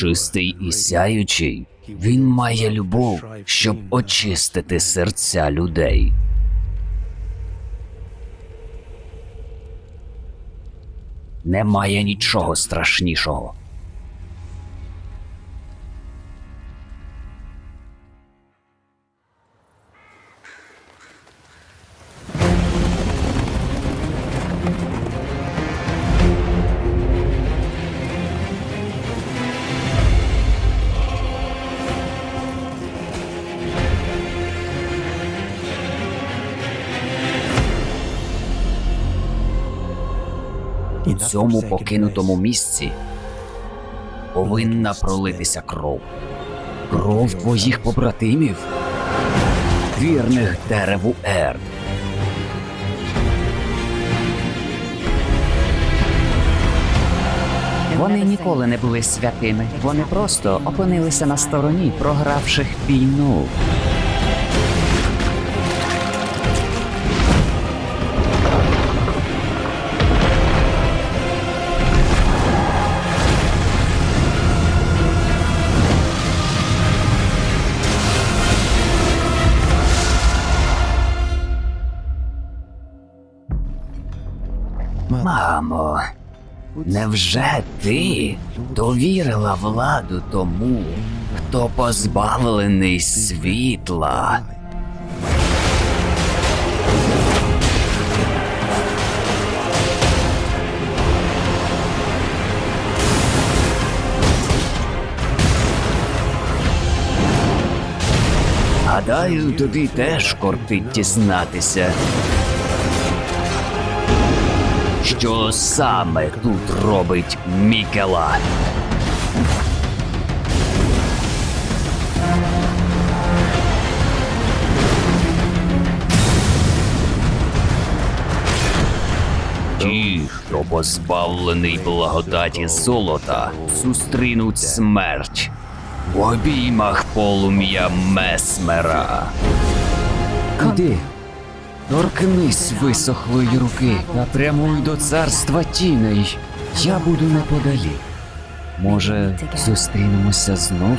чистий і сяючий. Він має любов, щоб очистити серця людей. Немає нічого страшнішого. У цьому покинутому місці повинна пролитися кров. Кров твоїх побратимів, вірних дереву Ерд. Вони ніколи не були святими. Вони просто опинилися на стороні програвших війну. Мамо, невже ти довірила владу тому, хто позбавлений світла? Гадаю, тобі теж кортить дізнатися. Що саме тут робить Мікела? Ті, хто позбавлений благодаті золота, зустрінуть смерть в обіймах полум'я Месмера. Іди, торкнись висохлої руки та прямуй до царства тіней. Я буду неподалік. Може, зустрінемося знову?